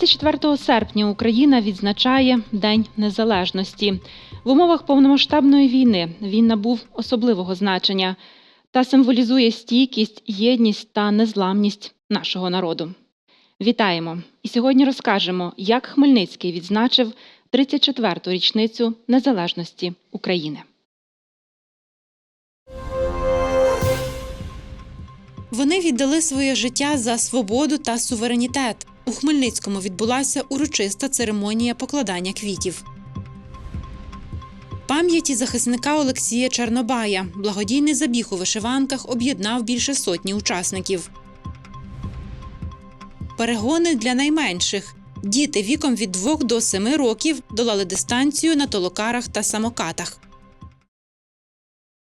24 серпня Україна відзначає День Незалежності. В умовах повномасштабної війни він набув особливого значення та символізує стійкість, єдність та незламність нашого народу. Вітаємо! І сьогодні розкажемо, як Хмельницький відзначив 34-ту річницю незалежності України. Вони віддали своє життя за свободу та суверенітет. У Хмельницькому відбулася урочиста церемонія покладання квітів. Пам'яті захисника Олексія Чорнобая благодійний забіг у вишиванках об'єднав більше сотні учасників. Перегони для найменших. Діти віком від 2 до 7 років долали дистанцію на толокарах та самокатах.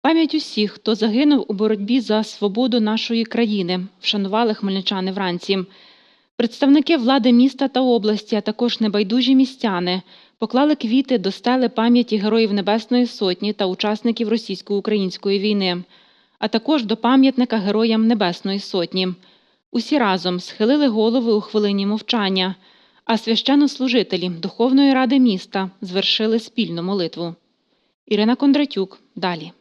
Пам'ять усіх, хто загинув у боротьбі за свободу нашої країни, вшанували хмельничани вранці. Представники влади міста та області, а також небайдужі містяни поклали квіти до стели пам'яті героїв Небесної Сотні та учасників російсько-української війни, а також до пам'ятника Героям Небесної Сотні. Усі разом схилили голови у хвилині мовчання, а священнослужителі Духовної ради міста звершили спільну молитву. Ірина Кондратюк далі.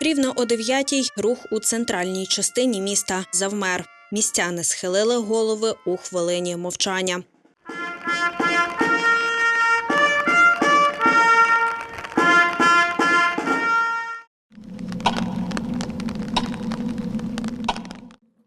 Рівно о 9-й рух у центральній частині міста завмер. Містяни схилили голови у хвилині мовчання.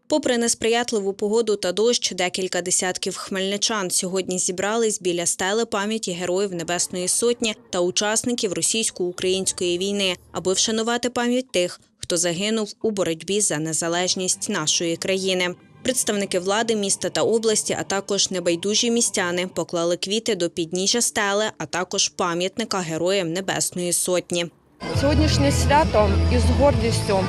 Попри несприятливу погоду та дощ, декілька десятків хмельничан сьогодні зібрались біля стели пам'яті героїв Небесної Сотні та учасників російсько-української війни, аби вшанувати пам'ять тих, хто загинув у боротьбі за незалежність нашої країни. Представники влади міста та області, а також небайдужі містяни поклали квіти до підніжжя стели, а також пам'ятника героям Небесної Сотні. Сьогоднішнє свято із гордістю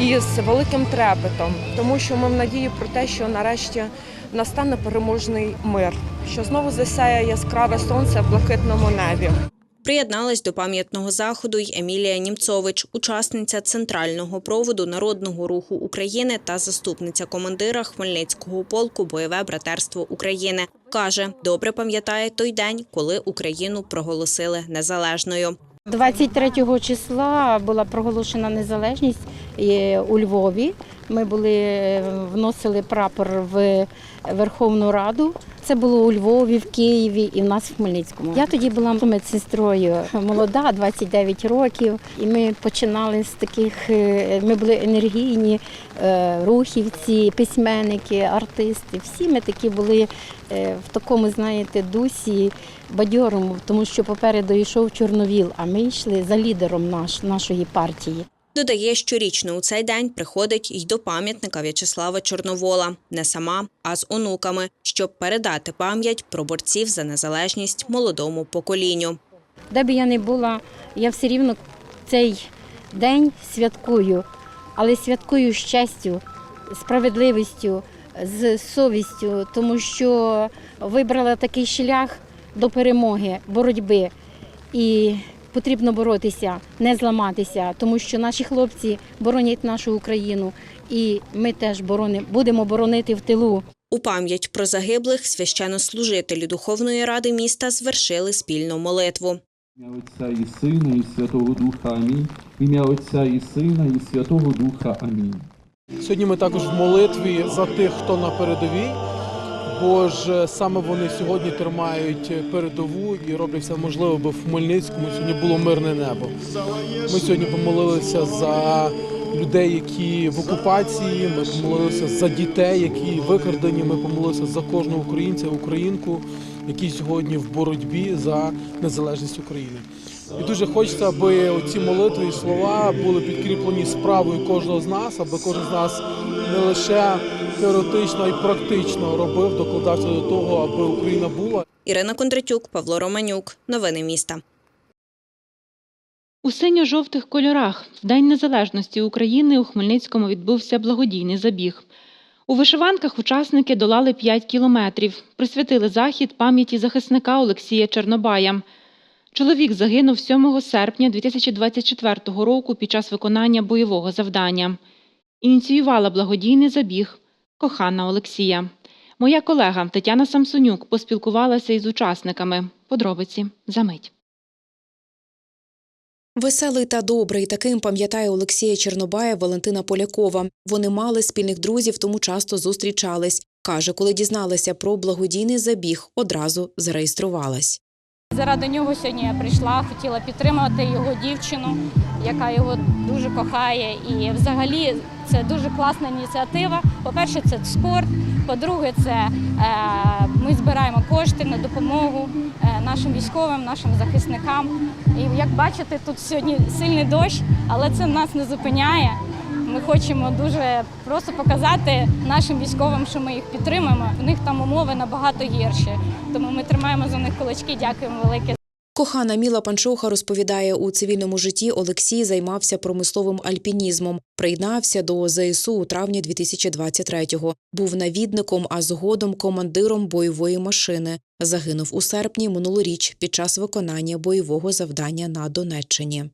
і з великим трепетом, тому що ми в надії про те, що нарешті настане переможний мир, що знову засяє яскраве сонце в блакитному небі. Приєдналась до пам'ятного заходу й Емілія Німцович, учасниця центрального проводу народного руху України та заступниця командира Хмельницького полку Бойове братерство України. Каже, добре пам'ятає той день, коли Україну проголосили незалежною. 23 числа була проголошена незалежність е, у Львові. Ми були е, вносили прапор в Верховну Раду. Це було у Львові, в Києві і в нас в Хмельницькому. Я тоді була медсестрою молода, 29 років, і ми починали з таких. е, Ми були енергійні е, рухівці, письменники, артисти. Всі ми такі були е, в такому, знаєте, дусі бадьорому, тому що попереду йшов Чорновіл, а ми йшли за лідером наш, нашої партії. Додає, щорічно у цей день приходить й до пам'ятника В'ячеслава Чорновола, не сама, а з онуками, щоб передати пам'ять про борців за незалежність молодому поколінню. Де би я не була, я все рівно цей день святкую, але святкую з честю, справедливістю, з совістю, тому що вибрала такий шлях до перемоги, боротьби. І потрібно боротися, не зламатися, тому що наші хлопці боронять нашу Україну, і ми теж боронимо, будемо боронити в тилу. У пам'ять про загиблих священнослужителі Духовної ради міста звершили спільну молитву. Ім'я Отця і Сина, і Святого Духа Амінь. Ім'я Отця і Сина, і Святого Духа Амінь. Сьогодні ми також в молитві за тих, хто на передовій, бо ж саме вони сьогодні тримають передову і роблять все можливе, аби в Хмельницькому сьогодні було мирне небо. Ми сьогодні помолилися за людей, які в окупації. Ми помолилися за дітей, які викрадені. Ми помолилися за кожного українця, українку, які сьогодні в боротьбі за незалежність України. І дуже хочеться, аби ці молитви і слова були підкріплені справою кожного з нас, аби кожен з нас не лише теоретично, й практично робив, докладався до того, аби Україна була Ірина Кондратюк, Павло Романюк. Новини міста. У синьо-жовтих кольорах в День Незалежності України у Хмельницькому відбувся благодійний забіг. У вишиванках учасники долали 5 кілометрів, присвятили захід пам'яті захисника Олексія Чорнобая. Чоловік загинув 7 серпня 2024 року під час виконання бойового завдання. Ініціювала благодійний забіг кохана Олексія. Моя колега Тетяна Самсонюк поспілкувалася із учасниками. Подробиці за мить. Веселий та добрий таким пам'ятає Олексія Чернобая Валентина Полякова. Вони мали спільних друзів, тому часто зустрічались. Каже, коли дізналася про благодійний забіг, одразу зареєструвалась. Заради нього сьогодні я прийшла, хотіла підтримати його дівчину, яка його дуже кохає. І взагалі це дуже класна ініціатива. По-перше, це спорт. По-друге, це е, ми збираємо кошти на допомогу е, нашим військовим, нашим захисникам. І як бачите, тут сьогодні сильний дощ, але це нас не зупиняє. Ми хочемо дуже просто показати нашим військовим, що ми їх підтримуємо. В них там умови набагато гірші. Тому ми тримаємо за них кулачки. Дякуємо велике. Кохана Міла Панчоха розповідає, у цивільному житті Олексій займався промисловим альпінізмом. Приєднався до ЗСУ у травні 2023-го. Був навідником, а згодом командиром бойової машини. Загинув у серпні минулоріч під час виконання бойового завдання на Донеччині.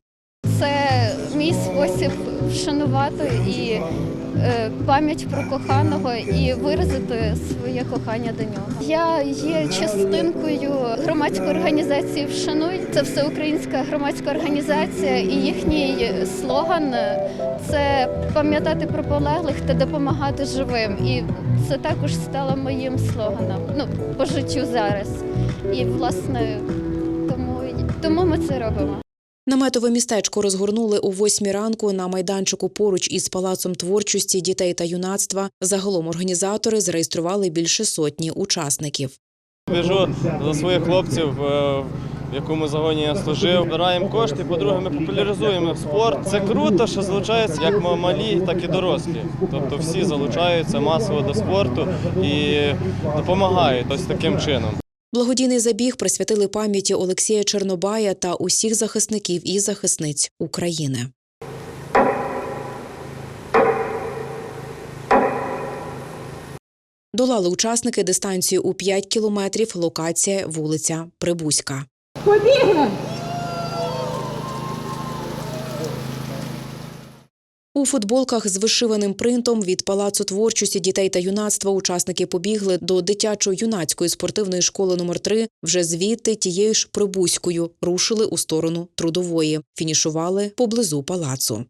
Це мій спосіб вшанувати і е, пам'ять про коханого і виразити своє кохання до нього. Я є частинкою громадської організації Вшануй. Це всеукраїнська громадська організація, і їхній слоган це пам'ятати про полеглих та допомагати живим. І це також стало моїм слоганом. Ну по життю зараз. І власне тому, тому ми це робимо. Наметове містечко розгорнули о восьмій ранку на майданчику поруч із палацом творчості дітей та юнацтва. Загалом організатори зареєстрували більше сотні учасників. Біжу за своїх хлопців, е, в якому загоні я служив. Збираємо кошти. По-друге, ми популяризуємо спорт. Це круто, що залучаються як малі, так і дорослі. Тобто всі залучаються масово до спорту і допомагають ось таким чином. Благодійний забіг присвятили пам'яті Олексія Чорнобая та усіх захисників і захисниць України. Долали учасники дистанцію у 5 кілометрів. Локація вулиця Прибузька. У футболках з вишиваним принтом від Палацу творчості дітей та юнацтва учасники побігли до дитячо-юнацької спортивної школи номер 3 Вже звідти тією ж прибузькою рушили у сторону трудової. Фінішували поблизу палацу.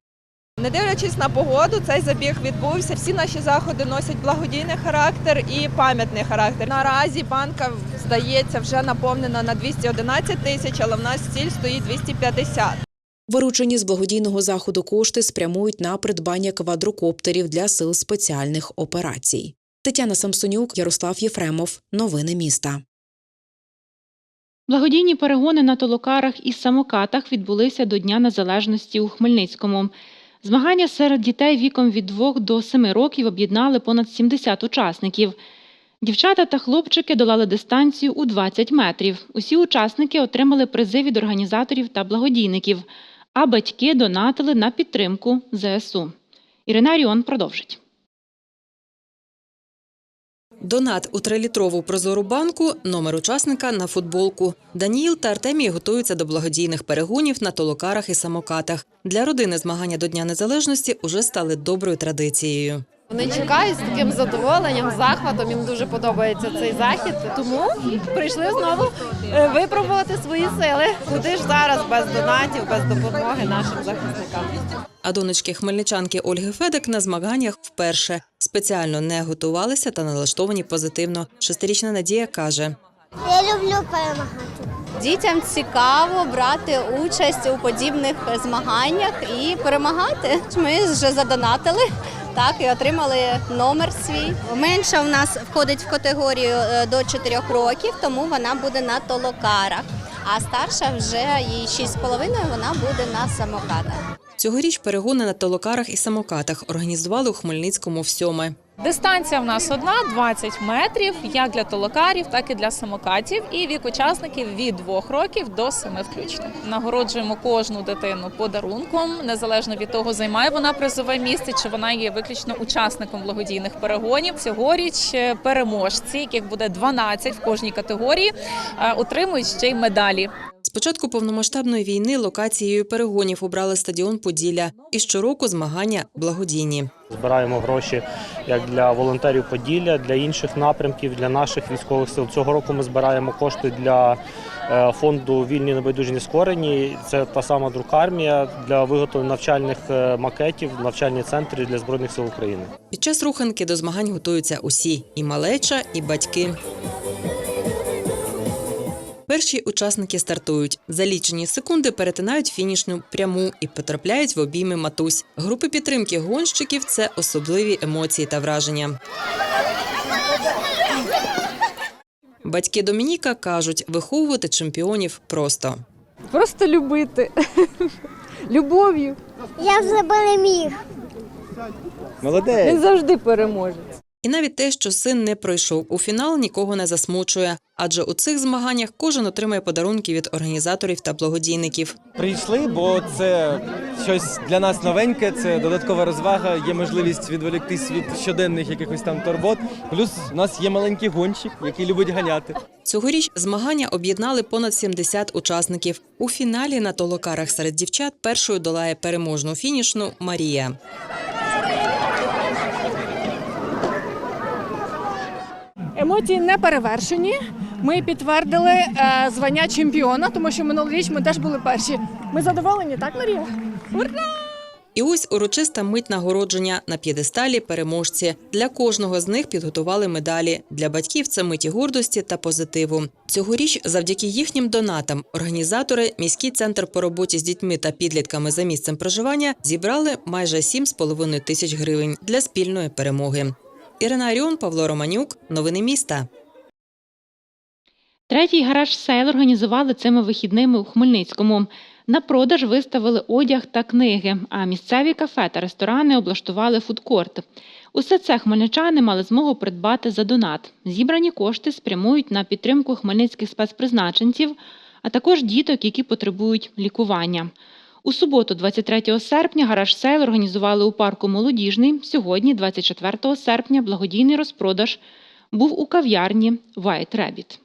Не дивлячись на погоду, цей забіг відбувся. Всі наші заходи носять благодійний характер і пам'ятний характер. Наразі банка здається вже наповнена на 211 тисяч, але в нас ціль стоїть 250. Виручені з благодійного заходу кошти спрямують на придбання квадрокоптерів для сил спеціальних операцій. Тетяна Самсонюк, Ярослав Єфремов. Новини міста. Благодійні перегони на толокарах і самокатах відбулися до Дня Незалежності у Хмельницькому. Змагання серед дітей віком від 2 до 7 років об'єднали понад 70 учасників. Дівчата та хлопчики долали дистанцію у 20 метрів. Усі учасники отримали призи від організаторів та благодійників, а батьки донатили на підтримку ЗСУ. Ірина Аріон продовжить. Донат у трилітрову прозору банку, номер учасника на футболку. Даніїл та Артемій готуються до благодійних перегонів на толокарах і самокатах. Для родини змагання до Дня Незалежності уже стали доброю традицією. Вони чекають з таким задоволенням, захватом. Їм дуже подобається цей захід. Тому прийшли знову е, випробувати свої сили. Куди ж зараз без донатів, без допомоги нашим захисникам? А донечки хмельничанки Ольги Федек на змаганнях вперше спеціально не готувалися та налаштовані позитивно. Шестирічна Надія каже: Я люблю перемагати. Дітям цікаво брати участь у подібних змаганнях і перемагати. Ми вже задонатили. Так, і отримали номер свій. Менша в нас входить в категорію е, до 4 років, тому вона буде на толокарах. А старша вже їй 6,5, вона буде на самокатах. цьогоріч перегони на толокарах і самокатах організували у Хмельницькому всьоме. Дистанція в нас одна 20 метрів, як для толокарів, так і для самокатів. І вік учасників від 2 років до 7 включно. Нагороджуємо кожну дитину подарунком, незалежно від того, займає вона призове місце, чи вона є виключно учасником благодійних перегонів. Цьогоріч е, переможці, яких буде 12 в кожній категорії, е, отримують ще й медалі. З початку повномасштабної війни локацією перегонів обрали стадіон Поділля. І щороку змагання благодійні. Збираємо гроші як для волонтерів Поділля, для інших напрямків, для наших військових сил. Цього року ми збираємо кошти для е, фонду Вільні небайдужі скорені. Це та сама друкармія для виготовлення навчальних е, макетів, навчальні центри для збройних сил України. Під час руханки до змагань готуються усі і малеча, і батьки. Перші учасники стартують. За лічені секунди перетинають фінішну пряму і потрапляють в обійми матусь. Групи підтримки гонщиків це особливі емоції та враження. Батьки Домініка кажуть, виховувати чемпіонів просто. Просто любити. Любов'ю. Я вже переміг. Він завжди переможе. І навіть те, що син не пройшов у фінал, нікого не засмучує, адже у цих змаганнях кожен отримає подарунки від організаторів та благодійників. Прийшли, бо це щось для нас новеньке, це додаткова розвага, є можливість відволіктись від щоденних якихось там турбот. Плюс у нас є маленький гонщик, який любить ганяти. Цьогоріч змагання об'єднали понад 70 учасників. У фіналі на толокарах серед дівчат першою долає переможну фінішну Марія. Емоції не перевершені. Ми підтвердили е, звання чемпіона, тому що минулоріч ми теж були перші. Ми задоволені, так, Марія? І ось урочиста мить нагородження на п'єдесталі переможці. Для кожного з них підготували медалі. Для батьків це миті гордості та позитиву. Цьогоріч, завдяки їхнім донатам, організатори, міський центр по роботі з дітьми та підлітками за місцем проживання зібрали майже 7,5 тисяч гривень для спільної перемоги. Ірина Аріон, Павло Романюк. Новини міста. Третій гараж сейл організували цими вихідними у Хмельницькому. На продаж виставили одяг та книги, а місцеві кафе та ресторани облаштували фудкорт. Усе це хмельничани мали змогу придбати за донат. Зібрані кошти спрямують на підтримку хмельницьких спецпризначенців, а також діток, які потребують лікування. У суботу, 23 серпня, гараж сейл організували у парку Молодіжний. Сьогодні, 24 серпня, благодійний розпродаж був у кав'ярні White Rabbit.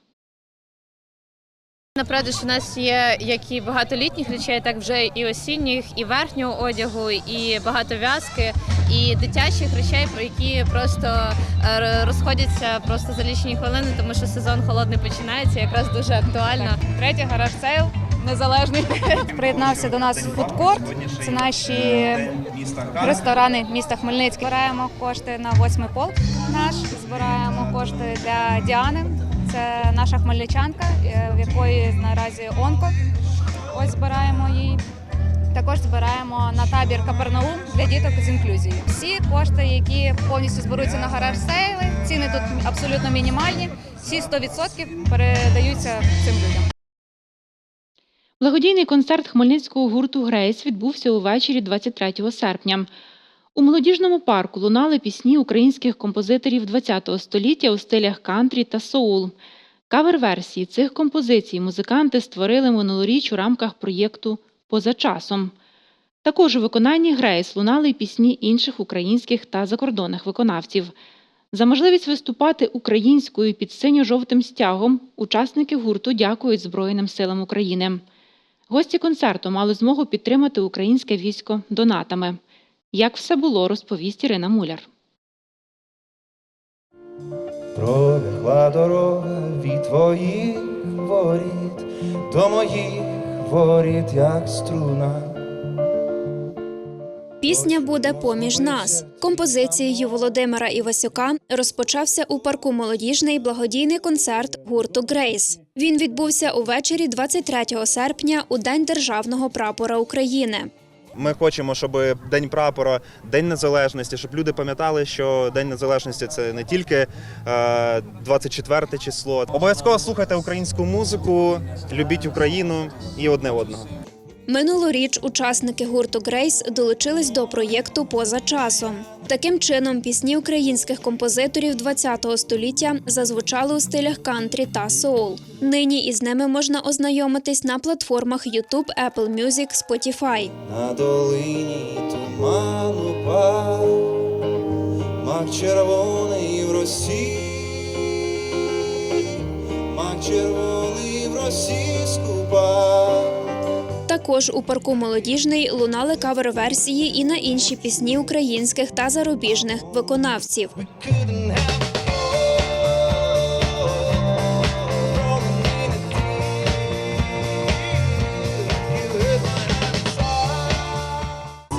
На продаж у нас є як і багато літніх речей, так вже і осінніх, і верхнього одягу, і багато в'язки, і дитячих речей, про які просто е, розходяться просто за лічені хвилини, тому що сезон холодний починається, якраз дуже актуально. Третій гараж сейл незалежний. Приєднався до нас фудкорт. Це наші ресторани міста Хмельницький. Збираємо кошти на восьмий полк наш. Збираємо кошти для Діани. Це наша хмельничанка, е, в якої наразі онко. Ось збираємо її. Також збираємо на табір Капернаум для діток з інклюзією. Всі кошти, які повністю зберуться на гараж сейли, ціни тут абсолютно мінімальні. Всі 100% передаються цим людям. Благодійний концерт хмельницького гурту Грейс відбувся увечері 23 серпня. У молодіжному парку лунали пісні українських композиторів ХХ століття у стилях кантрі та соул. Кавер-версії цих композицій музиканти створили минулоріч у рамках проєкту Поза часом. Також у виконанні Грейс лунали й пісні інших українських та закордонних виконавців. За можливість виступати українською під синьо-жовтим стягом учасники гурту дякують Збройним силам України. Гості концерту мали змогу підтримати українське військо донатами. Як все було, розповість Ірина Муляр. Пролягла дорога від твоїх воріт до моїх воріт, як струна. Пісня буде поміж нас. Композицією Володимира Івасюка розпочався у парку молодіжний благодійний концерт гурту Грейс. Він відбувся увечері 23 серпня у День державного прапора України. Ми хочемо, щоб День прапора, День Незалежності, щоб люди пам'ятали, що День Незалежності це не тільки е, 24 число. Обов'язково слухайте українську музику, любіть Україну і одне одного. Минулоріч учасники гурту Грейс долучились до проєкту поза часом. Таким чином, пісні українських композиторів ХХ століття зазвучали у стилях кантрі та соул. Нині із ними можна ознайомитись на платформах YouTube, Apple Music, Spotify. На долині туману пав, мак червоний в росі, мак червоний в росі скупав. Також у парку молодіжний лунали кавер-версії і на інші пісні українських та зарубіжних виконавців.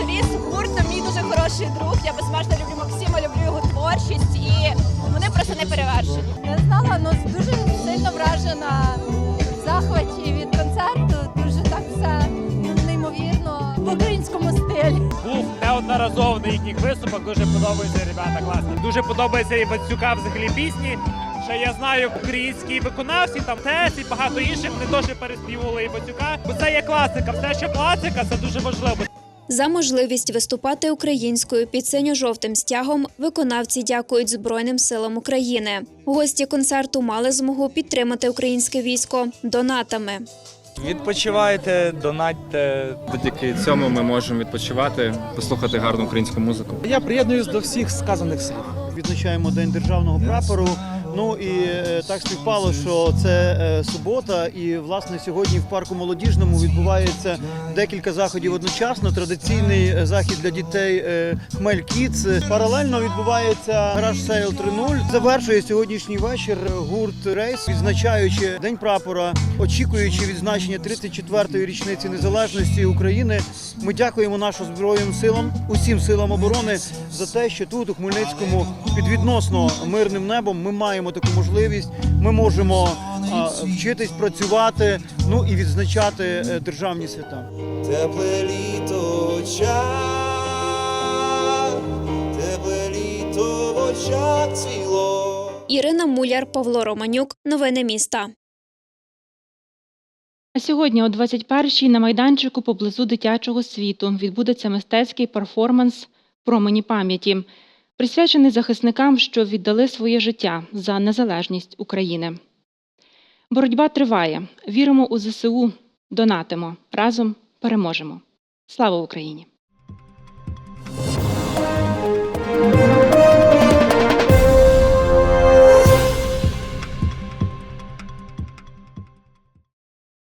Ліс гурт мій дуже хороший друг. Я безмежно люблю Максима, люблю його творчість і вони просто не перевершені. Не знала, але дуже сильно вражена в неодноразово на їхніх виступах. Дуже подобаються ребята класні. Дуже подобається і Вацюка взагалі пісні. Ще я знаю українські виконавці, там Тес і багато інших. Вони теж переспівували і Вацюка. Бо це є класика. Все, що класика, це дуже важливо. За можливість виступати українською під синьо-жовтим стягом виконавці дякують Збройним силам України. Гості концерту мали змогу підтримати українське військо донатами. Відпочивайте, донатьте. Завдяки цьому ми можемо відпочивати, послухати гарну українську музику. Я приєднуюсь до всіх сказаних слів. Відзначаємо День державного прапору. Ну і е, так співпало, що це е, субота, і власне сьогодні в парку молодіжному відбувається декілька заходів одночасно. Традиційний захід для дітей е, Хмель Кіц. Паралельно відбувається гараж Сейл 3.0. Завершує сьогоднішній вечір гурт Рейс, відзначаючи День прапора, очікуючи відзначення 34-ї річниці незалежності України. Ми дякуємо нашим збройним силам, усім силам оборони за те, що тут у Хмельницькому під відносно мирним небом ми маємо таку можливість. Ми можемо а, вчитись працювати, ну і відзначати е, державні свята. Тепле літо очах, тепле літо в очах цвіло. Ірина Муляр, Павло Романюк. Новини міста. А сьогодні о 21-й на майданчику поблизу дитячого світу відбудеться мистецький перформанс Промені пам'яті, присвячений захисникам, що віддали своє життя за незалежність України. Боротьба триває. Віримо у ЗСУ, донатимо. Разом переможемо. Слава Україні!